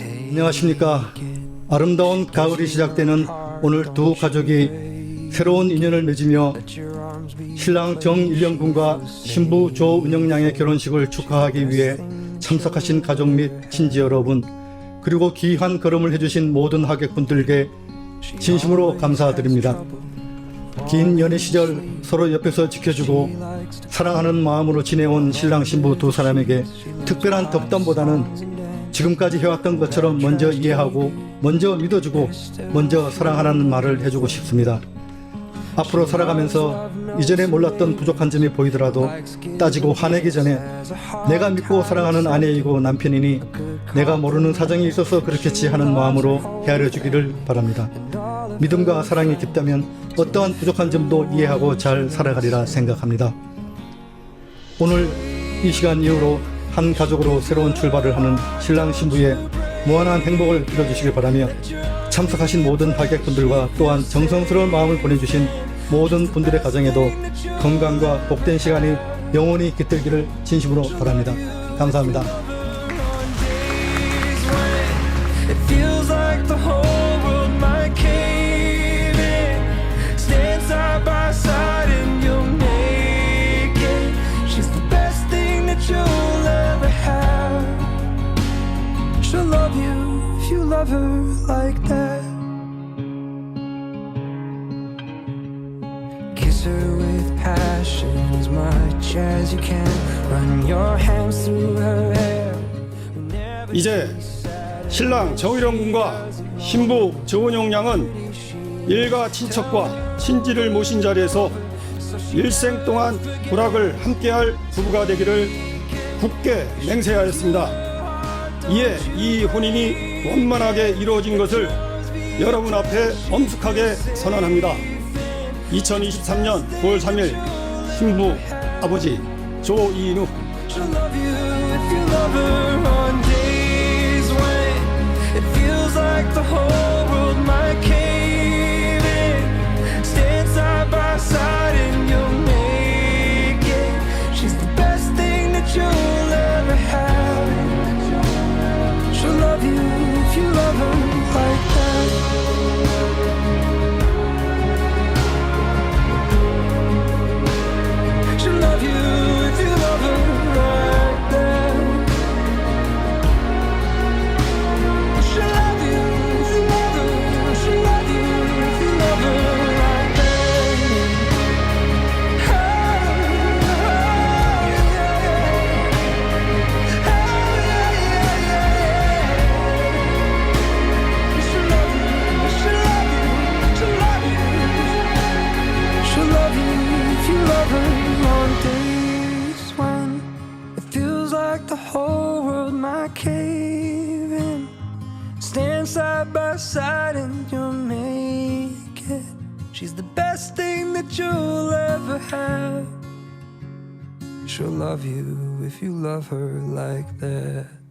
안녕하십니까. 아름다운 가을이 시작되는 오늘 두 가족이 새로운 인연을 맺으며 신랑 정일영 군과 신부 조은영 양의 결혼식을 축하하기 위해 참석하신 가족 및 친지 여러분 그리고 귀한 걸음을 해주신 모든 하객분들께 진심으로 감사드립니다. 긴 연애 시절 서로 옆에서 지켜주고 사랑하는 마음으로 지내온 신랑 신부 두 사람에게 특별한 덕담보다는 지금까지 해왔던 것처럼 먼저 이해하고 먼저 믿어주고 먼저 사랑하라는 말을 해주고 싶습니다. 앞으로 살아가면서 이전에 몰랐던 부족한 점이 보이더라도 따지고 화내기 전에 내가 믿고 사랑하는 아내이고 남편이니 내가 모르는 사정이 있어서 그렇겠지 하는 마음으로 헤아려 주기를 바랍니다. 믿음과 사랑이 깊다면 어떠한 부족한 점도 이해하고 잘 살아가리라 생각합니다. 오늘 이 시간 이후로 한 가족으로 새로운 출발을 하는 신랑 신부의 무한한 행복을 빌어주시길 바라며 참석하신 모든 하객분들과 또한 정성스러운 마음을 보내주신 모든 분들의 가정에도 건강과 복된 시간이 영원히 깃들기를 진심으로 바랍니다. 감사합니다. You love her like that. Kiss her with passion as much as you can. Run your hands through her hair. 이제 신랑 정일영 군과 신부 조은용 양은 일가 친척과 친지를 모신 자리에서 일생 동안 불악을 함께할 부부가 되기를 굳게 맹세하였습니다. 이에 이 혼인이 원만하게 이루어진 것을 여러분 앞에 엄숙하게 선언합니다. 2023년 9월 3일 신부 아버지 when it feels like the whole world might might cave in. Stand side by side and you'll make it. She's the best thing that you'll ever have. She'll love you if you love her like that.